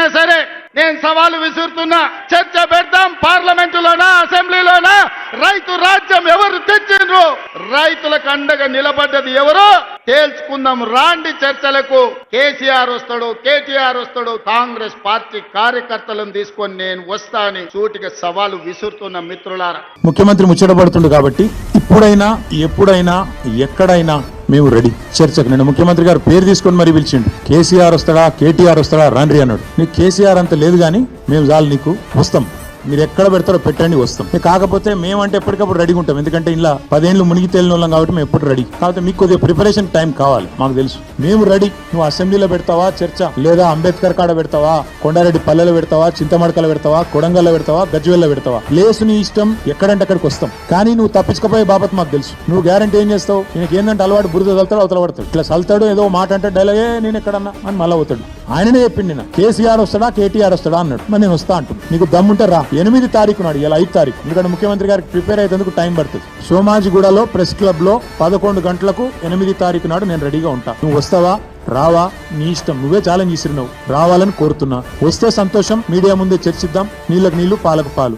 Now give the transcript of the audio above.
అయినా సరే నేను సవాలు విసురుతున్నా. చర్చ పెడతాం పార్లమెంటులోనా అసెంబ్లీలోనా? రైతు రాజ్యం ఎవరు తెచ్చిండ్రు? రైతులకు అండగా నిలబడ్డది ఎవరు? తేల్చుకుందాం రాండి చర్చలకు. కేసీఆర్ వస్తాడు కేటీఆర్ వస్తాడు కాంగ్రెస్ పార్టీ కార్యకర్తలను తీసుకొని నేను వస్తా అని సూటిగా సవాలు విసురుతున్న మిత్రులారా. ముఖ్యమంత్రి ముచ్చటపడుతుండు కాబట్టి ఇప్పుడైనా ఎప్పుడైనా ఎక్కడైనా మేము రెడీ. చర్చకు నేను ముఖ్యమంత్రి గారు పేరు తీసుకొని మరీ పిలిచిండు. కేసీఆర్ వస్తాడా? కేటీఆర్ వస్తాడా? రాండ్రి అన్నాడు. నీకు కేసీఆర్ అంత లేదు కానీ మేము చాలు నీకు వస్తాం. మీరు ఎక్కడ పెడతారో పెట్టండి వస్తాం. కాకపోతే మేమంటే ఎప్పటికప్పుడు రెడీగా ఉంటాం. ఎందుకంటే ఇలా పదేళ్ళు మునిగి తేలిన వాళ్ళం కాబట్టి మేము ఎప్పుడు రెడీ కాబట్టి మీకు కొద్దిగా ప్రిపరేషన్ టైం కావాలి మాకు తెలుసు. మేము రెడీ నువ్వు అసెంబ్లీలో పెడతావా చర్చ? లేదా అంబేద్కర్ కాడ పెడతావా కొండారెడ్డి పల్లెలో పెడతావా చింతమడకలో పెడతావా కొడంగల్లో పెడతావా గజ్వేల్లో పెడతావా? లేసు నీ ఇష్టం ఎక్కడంటే అక్కడికి వస్తాం. కానీ నువ్వు తప్పించకపోయే బాబత్ మాకు తెలుసు. నువ్వు గ్యారంటీ ఏం చేస్తావు? నీకు ఏంటంటే అలవాటు బురద చల్తాడు అవతల పడతాడు. ఇట్లా చల్తాడు ఏదో మాట అంటే డైలాగే నేను ఎక్కడన్నా అని మళ్ళీ అవుతాడు ఆయననే చెప్పింది నేను కేసీఆర్ వస్తాడా కేటీఆర్ వస్తాడా అన్నాడు. మరి నేను వస్తా అంటున్నాను నీకు దమ్ముంటే రా. ఎనిమిది తారీఖు నాడు ఇలా ఐదు తారీఖు. ఎందుకంటే ముఖ్యమంత్రి గారికి ప్రిపేర్ అయ్యేందుకు టైం పడుతుంది. సోమాజిగూడలో ప్రెస్ క్లబ్లో పదకొండు గంటలకు ఎనిమిది తారీఖు నాడు నేను రెడీగా ఉంటా. నువ్వు వస్తావా? రావా? నీ ఇష్టం. నువ్వే ఛాలెంజ్ ఇస్తున్నావు రావాలని కోరుతున్నా. వస్తే సంతోషం. మీడియా ముందే చర్చిద్దాం. నీళ్ళకు నీళ్ళు పాలకు పాలు.